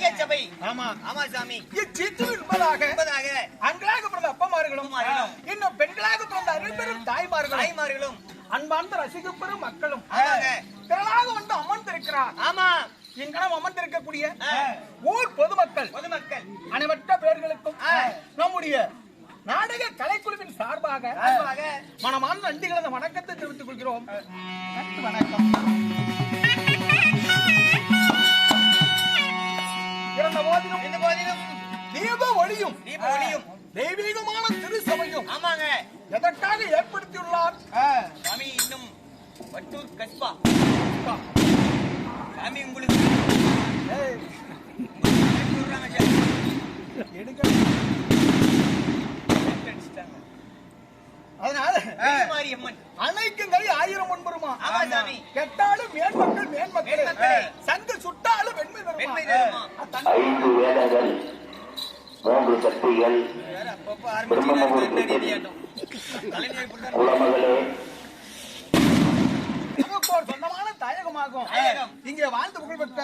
சபை ஆமா. ஆமா சாமி. இச்சித்து என்பதாக என்பதாக ஆண்களாக பிறந்த அப்பமார்களும் அப்பமார்களும், இன்னும் பெண்களாக பிறந்த அருள்பெரும் தாய்மார்களும் தாய்மார்களும். அன்பார்ந்த ரசிக்கப்பெரும் மக்களும். திரளாக வந்து அமர்ந்திருக்கிறார். ஆமா. இங்கனம் அமர்ந்திருக்கக்கூடிய. ஊர் பொதுமக்கள். பொதுமக்கள். அனைவற்ற பேர்களுக்கும். நம்முடைய நாடக கலைக்குழுவின் சார்பாக மனமான நன்றிகளது வணக்கத்தை தெரிவித்துக் கொள்கிறோம். வணக்கம். ஒளியும் ஒளியும் தெய்வீகமான திருசபையும் ஆமாங்க. எதற்காக ஏற்படுத்தியுள்ளார்? சாமி இன்னும் வட்டூர் கஸ்பா. சாமி உங்களுக்கு ஆயிரம் சாமி. கெட்டாலும் மேன்மக்கள் மேன்மக்கள். சங்கு சுட்டாலும் வெண்மை வெண்மை தருமா? தருமா. ஐந்து வேதங்கள் மூன்று சக்திகள் சொந்தமான தாயகமாகும் தாயகம். இங்கே வாழ்ந்து புகழ்பெற்ற.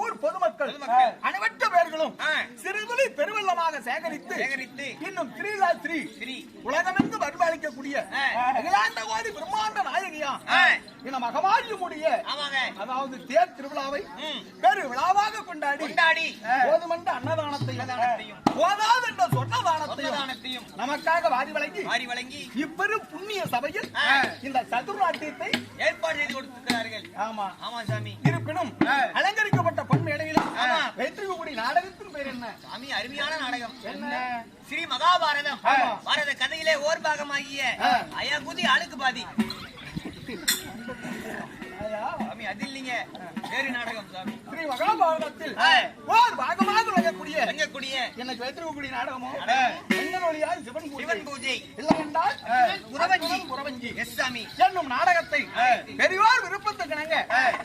ஊர் பொதுமக்கள். அனைவற்ற பேர்களும். சிறுதுளி பெருவெள்ளமாக சேகரித்து சேகரித்து இன்னும் ஸ்ரீலா ஸ்ரீ உலகமெங்கு வருவாளிக்கக்கூடிய கோடி பிரம்மாண்ட நாயகியா. இந்த மகமாயுமுடைய ஆமாங்க. அதாவது தேர் திருவிழாவை. பெரு விழாவாக கொண்டாடி கொண்டாடி. போதுமன்ற அன்னதானத்தையும். போதாது என்ற சொன்னதானத்தையும் நமக்காக வாரி வழங்கி மாறி வழங்கி இப்பெரும் புண்ணிய சபையில். இந்த சதுர்நாட்டியத்தை ஏற்பாடு செய்து கொடுத்திருக்கிறார்கள். ஆமா. ஆமா சாமி. இருப்பினும் அலங்கரிக்கப்பட்ட பொன் ஆமா. வைத்திருக்கக்கூடிய நாடகத்தின் பேர் என்ன? சாமி அருமையான நாடகம். என்ன? ஸ்ரீ மகாபாரதம். பாரத கதையிலே ஓர் பாகமாகிய. அயாகுதி ஆளுக்கு பாதி. சாமி அது இல்லைங்க. வேறு நாடகம் சாமி. ஸ்ரீ மகாபாரதத்தில். ஓர் பாகமாக விளங்கக்கூடிய தங்கக்கூடிய எனக்கு வைத்திருக்கக்கூடிய நாடகமோ? ஆ. பெண்ணன் வழியால் சிவன் பூஜை. சிவன் பூஜை. இல்லை என்றால் குறவஞ்சி. அற்புதம் குறவஞ்சி எஸ் சாமி. என்னும் நாடகத்தை பெரியோர் விருப்பத்துக்கு நாங்க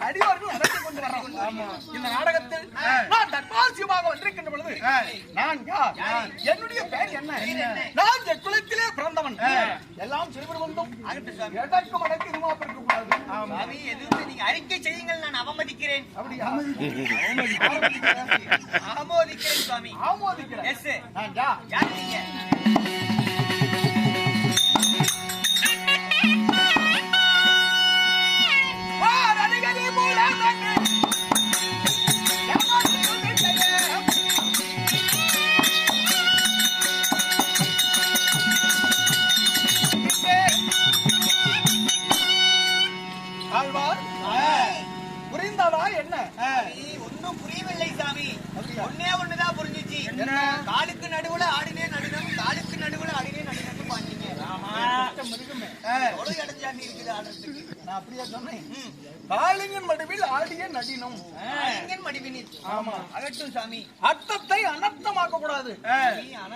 அடியோர்கள் நடத்தி கொண்டு வர்றோம் இந்த நாடகத்தில் நான் தற்பாசியமாக வந்திருக்கின்ற பொழுது நான் யார்? என்னுடைய பெயர் என்ன? நான் குலத்திலே பிறந்தவன். எல்லாம் சிறுபிரபந்தம் ஆகட்டும் சாமி. எதற்கும் அடக்கி இதுமா இருக்க கூடாது சாமி எதுவுமே அறிக்கை செய்யுங்கள் நான் அவமதிக்கிறேன். ஆமோதிக்கிறேன் சுவாமி. ஆமோதிக்கிறேன் யார் நீங்க? என்ன? ஒண்ணும் புரியவில்லை சாமி. ஒன்னே ஒண்ணுதான் புரிஞ்சுச்சு? காலுக்கு நடுவுல ஆடினே நடினம் காலுக்கு நடுவுல ஆடினே நடினம் பாத்தீங்க. மிருகமே? எவ்வளவு இடஞ்சாமி இருக்குது ஆடுறதுக்கு. நான் அப்படியே சொன்னேன். ம். காளிங்கன் மடுவில் ஆடிய நடினம். காளிங்கன் மடிவினில். ஆமா. அகட்டும் சாமி. அர்த்தத்தை அனர்த்தமாக்க கூடாது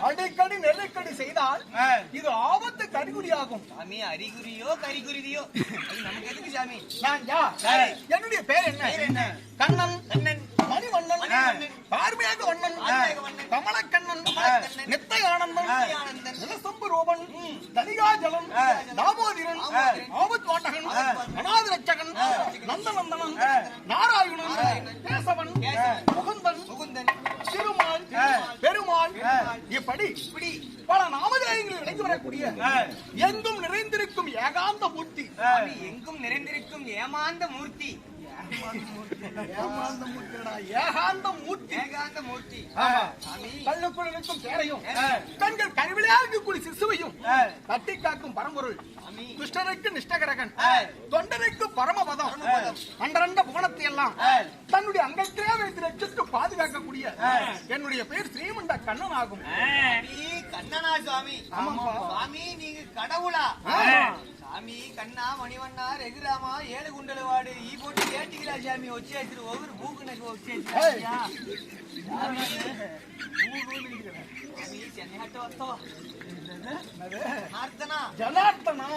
அடிக்கடி நெருக்கடி செய்தால் இது ஆபத்து கறிகுறியாகும் சாமி அறிகுறியோ கறிகுருவியோ அது நமக்கு எதுக்கு சாமி? நான். என்னுடைய பேர் என்ன? கண்ணன். கண்ணன். மணிவண்ணன். பார்மையாக வண்ணன். கமலக்கண்ணன். நித்தை ஆனந்தன். நிலசம்பு ரூபன் தனிகாஜலம் தாமோதிரன். ஆபத் வாட்டகன் அநாத ரட்சகன் நந்தநந்தனன் நாராயணன் கேசவன். முகுந்தன் முகுந்தன். திருமால் பெருமாள். இப்படி இப்படி. பல நாமதேயங்களில் இணைந்து வரக்கூடிய எங்கும் நிறைந்திருக்கும் ஏகாந்த மூர்த்தி. எங்கும் நிறைந்திருக்கும் ஏமாந்த மூர்த்தி. ஏகாந்த மூர்த்திடா ஏகாந்த மூர்த்தி ஏகாந்த மூர்த்தி கல்லுக்குள் இருக்கக்கூடிய சிசுவையும் தட்டி காக்கும் பரம்பொருள். துஷ்டருக்கு நிஷ்டகரகன். தொண்டருக்கு பரமபதம். அண்டரண்ட புவனத்தை எல்லாம். தன்னுடைய அங்கத்திலே வைத்து ரட்சித்து பாதுகாக்கக்கூடிய என்னுடைய பேர் ஸ்ரீமண்ட கண்ணன் ஆகும் கண்ணனா சாமி ஆமாப்பா. சாமி நீங்க கடவுளா. சாமி கண்ணா மணிவண்ணா ரெகுராமா ஏழு குண்டலவாடு ஈ போட்டு கேட்டீங்களா சாமி வச்சு வச்சிரு ஒவ்வொரு பூக்குனக்கு வச்சு ஏய். சாமி சாமி சென்னையாட்ட வந்தோம் ஜனார்த்தனா?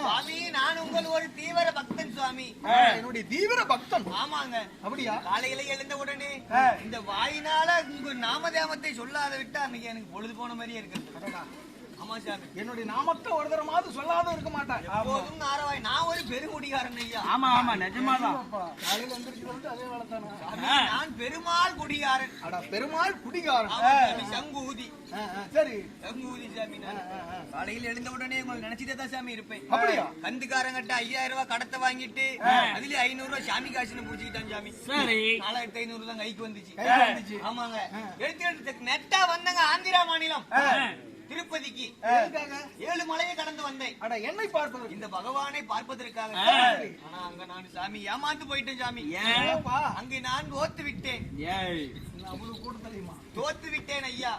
சுவாமி நான் உங்கள் ஒரு தீவிர பக்தன் சுவாமி. என்னுடைய தீவிர பக்தன்? ஆமாங்க. அப்படியா? காலையில எழுந்த உடனே இந்த வாயினால உங்க நாமதேமத்தை சொல்லாத விட்டா அன்னைக்கு எனக்கு பொழுது போன மாதிரியே இருக்கு. என்னுடைய நாமத்தை ஒரு தரமாவது சொல்லாத இருக்க மாட்டேன் போதும் நாரவாய். நான் ஒரு பெருங்குடிகாரன் ஐயா. ஆமா ஆமா நிஜமாதான். காலையில எந்திரிச்சு அதே நான் பெருமாள் குடிகாரன். அட பெருமாள் குடிகாரன். சங்கூதி. சரி. சங்கூதி சாமி காலையில எழுந்த உடனே உங்களை நினைச்சிட்டே தான் சாமி இருப்பேன். அப்படியா? கந்துக்காரங்கிட்ட ஐயாயிரம் ரூபாய் கடத்தை வாங்கிட்டு அதுல ஐநூறு ரூபாய் சாமி காசுன்னு புடிச்சுக்கிட்டான் சாமி. சரி. நாலாயிரத்தி ஐநூறு தான் கைக்கு வந்துச்சு. கைக்கு வந்துச்சு. ஆமாங்க. எடுத்து எடுத்து நெட்டா வந்தங்க ஆந்திரா மாநிலம். திருப்பதிக்கு? ஏழு மலையை கடந்து வந்தேன். அட என்னை பார்ப்பது இந்த பகவானை பார்ப்பதற்காக. ஆனா அங்க நான் சாமி ஏமாந்து போயிட்டேன் சாமி. ஏப்பா அங்கே நான் தோத்து விட்டேன். அவ்வளவு கூட தெரியுமா? தோத்து விட்டேன் ஐயா.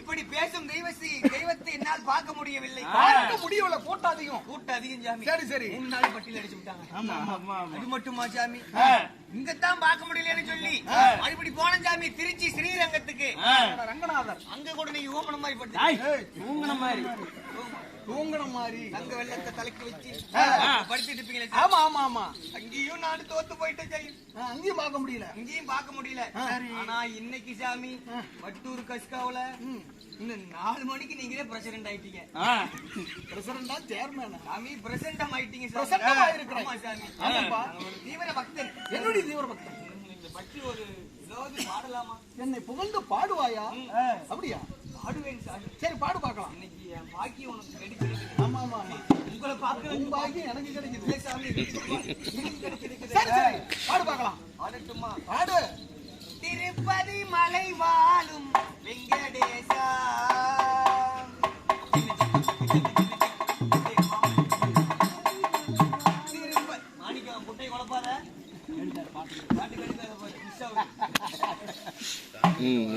இப்படி பேசும் தெய்வசி தெய்வத்தை என்னால் பார்க்க முடியவில்லை. பார்க்க முடியல கூட்டம் அதிகம். கூட்டம் அதிகம் சாமி. சரி சரி. மூணு நாள் பட்டியல் அடிச்சு விட்டாங்க. அது மட்டுமா சாமி? இங்கத்தான் பார்க்க முடியலன்னு சொல்லி மறுபடி போன சாமி திருச்சி ஸ்ரீரங்கத்துக்கு. ரங்கநாதர் அங்க கூட நீங்க ஓமன மாதிரி படுத்து ஏய் தூங்குன மாதிரி. தூங்கின மாதிரி. தங்க வெள்ளத்தை தலைக்கு வச்சு. படுத்துட்டு இருப்பீங்களே. ஆமா ஆமா ஆமா. அங்கேயும் நான் தோத்து போயிட்டேன் ஆ, அங்கேயும் பார்க்க முடியல. அங்கேயும் பார்க்க முடியல. ஆனா இன்னைக்கு சாமி மட்டூர் கஸ்காவுல இன்னும் நாலு மணிக்கு நீங்களே பிரசிடென்ட் ஆயிட்டீங்க. ஆ. பிரசிடண்டா சேர்மேனா சாமி பிரசன்டம் ஆயிட்டீங்க ஆயிருக்கிறேன். ஆமா சாமி. ஆமாப்பா. தீவிர பக்தன். என்னுடைய தீவிர பக்தன். இந்த பற்றி ஒரு ஏதாவது பாடலாமா? என்னை புகழ்ந்து பாடுவாயா? அப்படியா? பாடுவேன் சாமி சரி பாடு பார்க்கலாம். இன்னைக்கு என் பாக்கியம் உனக்கு கிடைச்சிருக்கு. ஆமா ஆமா ஆமா உங்களை உன் பாக்கியம் எனக்கு கிடைக்குது. இல்லை சாமி சரி சரி. பாடு பார்க்கலாம். பாடட்டுமா? பாடு. திருப்பதி மலை வாழும் வெங்கடேசா. மாணிக்கம், முட்டை குழப்பாத. பாட்டு பாரு, miss ஆகுது.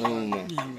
மறக்க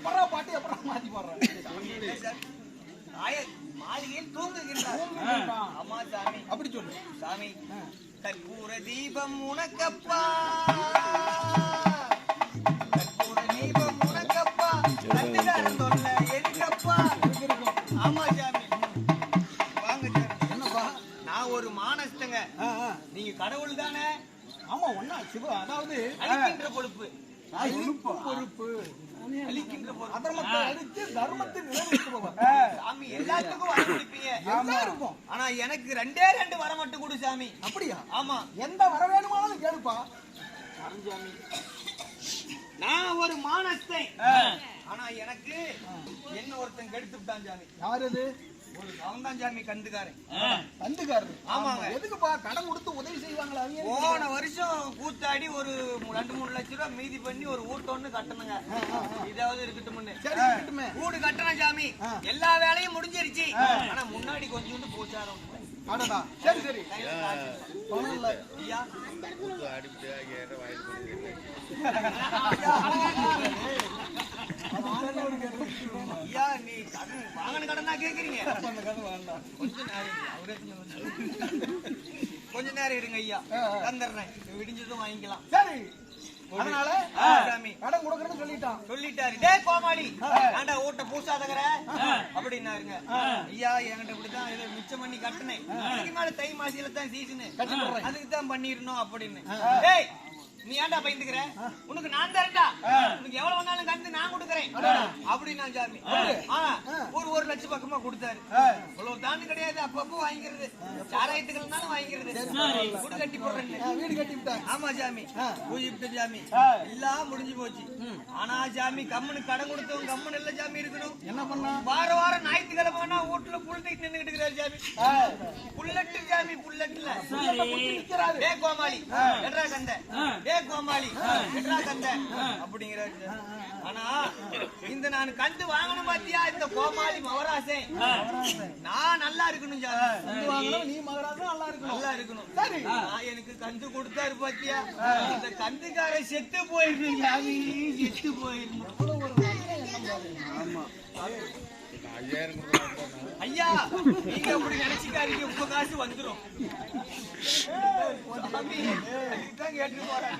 எப்படா பாட்டு எப்படா மாத்தி பாடுறான் மாளிகையில் தூங்குகின்றார். ஆமா சாமி. அப்படி சொல்லு. சாமி கற்பூர தீபம் உனக்கப்பா. கற்பூர தீபம் உனக்கப்பா. கண்டுகாரன் தொல்ல எனக்கப்பா ஆமா சாமி. வாங்க சாமி. என்னப்பா? நான் ஒரு மானஸ்தங்க. நீங்க கடவுள் தானே? ஆமா ஒன்னா சிவ அதாவது அழிக்கின்ற பொறுப்பு. அழிப்பு பொறுப்பு. அழிக்கின்ற பொறுப்பு அதர்மத்தை அழித்து தர்மத்தை நிலைநிறுத்துபவர் சாமி எல்லாத்துக்கும் வரம் கொடுப்பீங்க. எல்லாருக்கும் ஆனா எனக்கு ரெண்டே ரெண்டு வரம் மட்டும் கொடு சாமி. அப்படியா? ஆமா. எந்த வர வேணுமானாலும் கேளுப்பா. சாமி நான் ஒரு மானஸ்தை. ஆனா எனக்கு என்ன ஒருத்தன் கெடுத்து விட்டான் சாமி. யார் அது? அவன் தான் சாமி கண்டுக்காரன் தந்துக்காரரு ஆமாங்க. எதுக்குப்பா கடன் கொடுத்து உதவி செய்வாங்களா அவங்க போன வருஷம் கூத்தாடி ஒரு ரெண்டு மூணு லட்சம் ரூபாய் மீதி பண்ணி ஒரு ஒண்ணு கட்டணுங்க. இதாவது இருக்கட்டுமே. வீடு கட்டணும் சாமி. எல்லா வேலையும் முடிஞ்சிருச்சு. ஆனா முன்னாடி கொஞ்சோண்டு போச்சாரம் சரி சரி. பணம் இல்ல. ஐயா. ஐயா நீ கடன் வாங்கின கடனா கொஞ்ச நேரம் இருங்க. அவரே கொஞ்சம் கொஞ்ச நேரம் இருங்க ஐயா தந்துடுறேன். விடிஞ்சதும் வாங்கிக்கலாம். சரி. அதனால கடன் கொடுக்கறேன்னு சொல்லிட்டான். சொல்லிட்டாரு. டேய் கோமாளி ஆண்டா ஊட்ட பூசாதகர. அப்படின்னாருங்க. ஐயா என்கிட்ட இப்படிதான் ஏதோ மிச்சம் பண்ணி கட்டினேன். இதுக்கு மேல தை மாசியில தான் சீசனு. அதுக்கு தான் பண்ணிரணும் அப்படின்னு. டேய் நீ ஏன்டா பயந்துக்கிற? உனக்கு நான் தரேன்டா உனக்கு எவ்வளவு வந்தாலும் கந்து நான் கொடுக்கறேன். அப்படின்னா சாமி. ஆ, ஒரு ஒரு லட்சம் பக்கமா கொடுத்தாரு. இவ்வளவு தாண்டு கிடையாது. அப்பப்போ வாங்கிக்கிறது. சாராயத்துக்கள்னாலும் வாங்கிக்கிறது. வீடு கட்டி போடுறேன்னு. ஆ, வீடு கட்டி விட்டாங்க ஆமா சாமி. பூஜை விட்ட சாமி. எல்லாம் முடிஞ்சு போச்சு. ஆனா சாமி கம்முனு கடன் கொடுத்தவங்க கம்முனு இல்ல சாமி இருக்கணும். என்ன பண்ணா? வார வாரம் ஞாயிற்றுக்கிழமை ஆனா வீட்டுல புல்லட்டிட்டு நின்னுகிட்டு இருக்கிறாரு சாமி. புல்லட்டு சாமி புல்லட்டுல நிக்கிறாரு. டே கோமாளி. எட்ரா கண்ட ஏ கோமாளி. எட்ரா கந்த அப்படிங்கிறாரு சார். ஆனா இந்த நான் கண்டு வாங்கணும் பாத்தியா? இந்த கோமாளி மவராசே நான் நல்லா இருக்கணும் சாமி. நீ மகராசன் நல்லா இருக்கணும் நல்லா இருக்கணும் சரி. நான் எனக்கு கந்து கொடுத்தாரு பாத்தியா இந்த கந்துக்கார செத்து போயிருக்கு சாமி செத்து போயிருக்கு ஐயா நீங்க அப்படி நினைச்சுக்காதீங்க. உங்க காசு அதுக்குதான் கேட்டு போறேன்.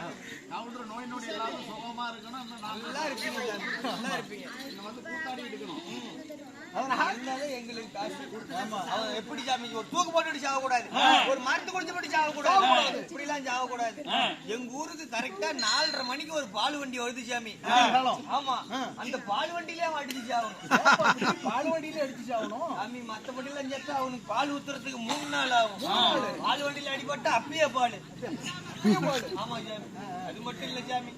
நோய் நொடி எல்லாரும் சுகமா இருக்கணும். நல்லா இருப்பீங்க நல்லா இருப்பீங்க. வந்து கூத்தாடி இருக்கணும் அதனால எங்களுக்கு காசு அவன் எப்படி சாமி ஒரு தூக்கு போட்டுட்டு சாக கூடாது ஒரு மருந்து குடிச்சு போட்டு சாக கூடாது இப்படி எல்லாம் சாக கூடாது எங்க ஊருக்கு கரெக்டா நாலரை மணிக்கு ஒரு பால் வண்டி வருது சாமி. ஆமா. அந்த பால் வண்டியிலே அவன் அடிச்சு சாகணும் பால் வண்டியில அடிச்சு ஆகணும். சாமி மத்தபடி எல்லாம் சேர்த்தா அவனுக்கு பால் ஊத்துறதுக்கு மூணு நாள் ஆகும். பால் வண்டியில அடிபட்டா அப்பயே பால். ஆமா சாமி. அது மட்டும் இல்ல சாமி.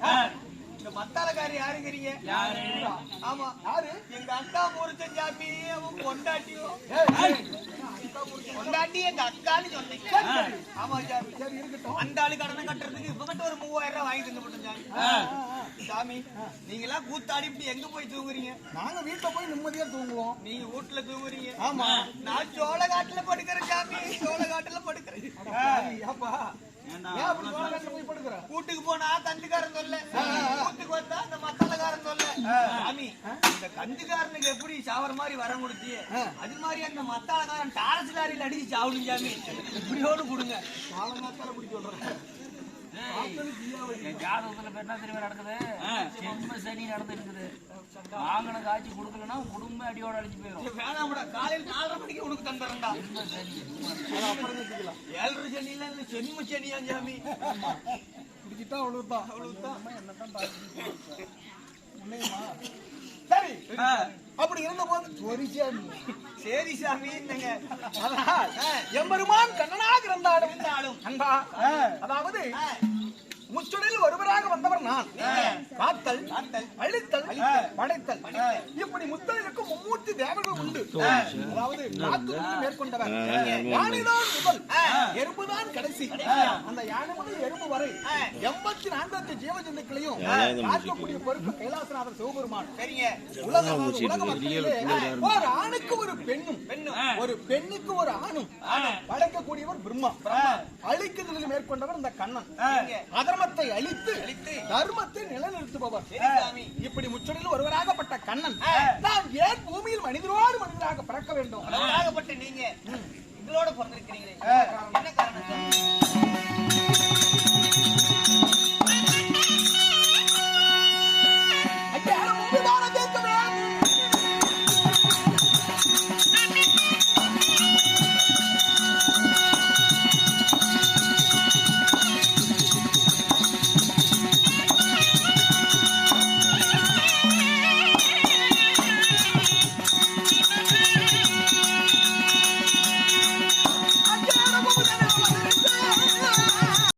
இந்த மத்தாலக்காரி யாருங்கிறீங்க? ஆமா. யாரு? எங்க அக்கா முறிச்சன் சாமி அவன் பொண்டாட்டியும். பொண்டாட்டி எங்க அக்கான்னு சொன்னீங்க. ஆமா சாமி சரி இருக்கட்டும். அந்த ஆளு கடனை கட்டுறதுக்கு இப்ப கிட்ட ஒரு மூவாயிரம் ரூபாய் வாங்கி தந்து போட்டோம் சாமி சாமி நீங்க எல்லாம் கூத்தாடி இப்படி எங்க போய் தூங்குறீங்க? நாங்க வீட்டுல போய் நிம்மதியா தூங்குவோம். நீங்க வீட்டுல தூங்குறீங்க. ஆமா. நான் சோளகாட்டுல படுக்கிறேன் சாமி சோளகாட்டுல படுக்கிறேன். வீட்டுக்கு போனா கந்துக்காரன் சொல்ல. வீட்டுக்கு வந்தா அந்த மத்தாளக்காரன் சொல்ல. சாமி இந்த கந்துக்காரனுக்கு எப்படி சாவர மாதிரி வரம் கொடுத்தியே அது மாதிரி அந்த மத்தாளக்காரன் டாரஸ் லாரியில அடிச்சு சாவணும் சாமி. இப்படியோடு கொடுங்க. காலங்காத்தால அப்படி சொல்றேன். என் ஜாதகத்துல என்ன தெரியுமா நடக்குது? ஜென்ம சனி நடந்துருக்குது வாங்கின காட்சி கொடுக்கலன்னா குடும்ப அடியோட அழிஞ்சு போயிடும் வேணாம்டா காலையில் நாலரை மணிக்கு உனக்கு தந்துடுறேன்டா. ஏழரை சனியில இல்ல சென்ம சனியா சாமி? குடிக்கிட்டா அவ்வளவுதான் அவ்வளவுதான். என்னதான் உண்மையுமா சரி. அப்படி இருந்த போது ஒரு சாமி. சரி சாமி எம்பெருமான் கண்ணனாக இருந்தாலும். அன்பா அதாவது முச்சுடலில் ஒருவராக வந்தவர் நான். காத்தல் அழித்தல் படைத்தல். இப்படி முத்தலுக்கு மும்மூர்த்தி தேவர்கள் உண்டு. அதாவது காத்து மேற்கொண்டவர். யானைதான் முதல். எறும்புதான் கடைசி. அந்த யானை முதல் எறும்பு வரை எண்பத்தி நான்கு ஜீவ ஜந்துக்களையும் காக்கக்கூடிய பொறுப்பு கைலாசநாதர் சிவபெருமான். சரிங்க. உலக அதாவது உலக மக்களிலே ஒரு ஆணுக்கு ஒரு பெண்ணும் பெண்ணும். ஒரு பெண்ணுக்கு ஒரு ஆணும். படைக்கக்கூடியவர் பிரம்மா. அழிக்குதலில் மேற்கொண்டவர் இந்த கண்ணன். சரிங்க. அதர்மத்தை அழித்து அழித்து. தர்மத்தை நிலைநிறுத்துபவர். இப்படி முச்சொலில் ஒருவராகப்பட்ட கண்ணன் நான் ஏன் பூமியில் மனிதரோடு மனிதராக பிறக்க வேண்டும்? நீங்க எங்களோட பிறந்திருக்கிறீங்களே. என்ன காரணம்?